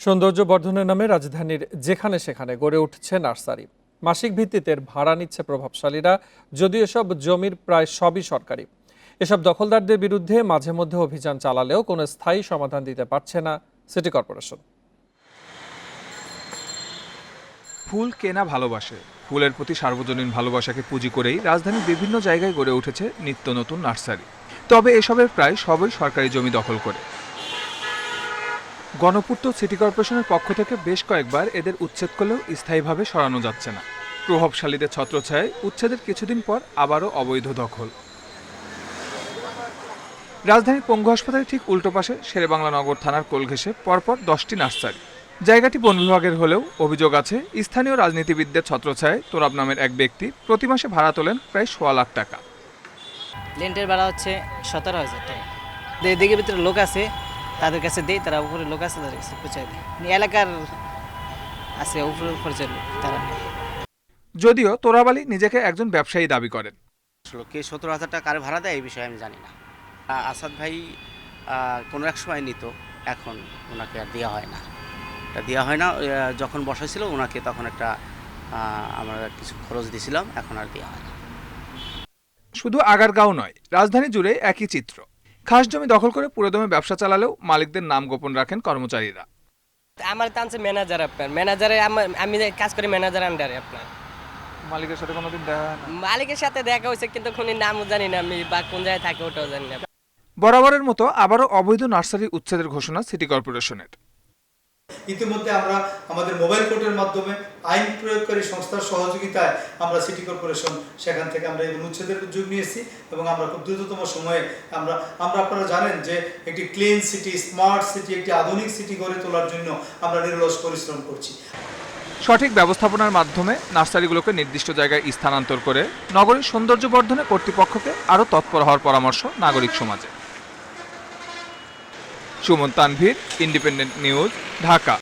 সৌন্দর্য বর্ধনের নামে রাজধানীর যেখানে সেখানে গড়ে উঠছে নার্সারি। মাসিক ভিত্তিতে ভাড়া নিচ্ছে প্রভাবশালীরা, যদিও এসব জমির প্রায় সবই সরকারি। এসব দখলদারদের বিরুদ্ধে মাঝে মধ্যে অভিযান চালালেও কোনো স্থায়ী সমাধান দিতে পারছে না সিটি কর্পোরেশন। ফুল কেনা ভালোবাসে। ফুলের প্রতি সার্বজনীন ভালোবাসাকে পুঁজি করেই রাজধানীর বিভিন্ন জায়গায় গড়ে উঠেছে নিত্য নতুন নার্সারি। তবে এসবের প্রায় সবই সরকারি জমি দখল করে। গণপূর্ত সিটি কর্পোরেশনের পক্ষ থেকে বেশ কয়েকবার এদের উচ্ছেদ করলেও স্থায়ীভাবে সরানো যাচ্ছে না। প্রভাবশালীদের ছত্রছায়ায় উচ্ছেদের কিছুদিন পর আবারও অবৈধ দখল। রাজধানীর পঙ্গু হাসপাতালের ঠিক উল্টো পাশে শেরেবাংলা নগর থানার কোল ঘেঁষে পরপর দশটি নার্সারি। জায়গাটি বন বিভাগের হলেও অভিযোগ আছে, স্থানীয় রাজনীতিবিদদের ছত্রছায় তোরাব নামের এক ব্যক্তি প্রতি মাসে ভাড়া তোলেন প্রায় সোয়া লাখ টাকা। লেন্টের ভাড়া হচ্ছে সতেরো হাজার টাকা। দিকের ভিতরে লোক আছে তাদের কাছে দেই তারা উপরে লোক আছে তাদের কাছে পৌঁছায় দেয় মানে এলাকার আছে উপরে পরিচয় লোক তারা যদিও তোরাব আলী নিজেকে একজন ব্যবসায়ী দাবি করেন। আসলো কে সতেরো হাজার টাকা কারে ভাড়া দেয় এই বিষয়ে আমি জানি না। আসাদ ভাই কোনো এক সময় নিত এখন ওনাকে আর দেওয়া হয় না। এটা দেওয়া হয় না যখন বসাইছিল ওনাকে তখন একটা আমরা কিছু খরচ দিয়েছিলাম এখন আর দেওয়া হয় না। শুধু আগারগাঁও নয় রাজধানী জুড়ে একই চিত্র। খাস জমি দখল করে পুরোদমে ব্যবসা চালালেও মালিকদের নাম গোপন রাখেন কর্মচারীরা। আমার তো আছে ম্যানেজার আপনার। ম্যানেজারে আমি কাজ করি ম্যানেজার আন্ডারে আপনার। মালিকের সাথে কোনোদিন দেখা মালিকের সাথে দেখা হয়েছে কিন্তু কোনো নামও জানি না আমি বা কোন জায়গায় থাকে ওটাও জানি না। বরাবরের মতো আবারও অবৈধ নার্সারি উচ্ছেদের ঘোষণা সিটি কর্পোরেশনের। ইতিমধ্যে আমরা আমাদের মোবাইল কোর্টের মাধ্যমে আইন প্রয়োগকারী সংস্থার সহযোগিতায় আমরা সিটি কর্পোরেশন সেখান থেকে আমরা এই উচ্ছেদের উদ্যোগ নিয়েছি এবং আমরা খুব দ্রুততম সময়ে আমরা আমরা আপনারা জানেন যে একটি ক্লিন সিটি স্মার্ট সিটি একটি আধুনিক সিটি গড়ে তোলার জন্য আমরা নিরলস পরিশ্রম করছি। সঠিক ব্যবস্থাপনার মাধ্যমে নার্সারিগুলোকে নির্দিষ্ট জায়গায় স্থানান্তর করে নগরীর সৌন্দর্য বর্ধনে কর্তৃপক্ষকে আরও তৎপর হওয়ার পরামর্শ নাগরিক সমাজে। Suman Tanvir independent news Dhaka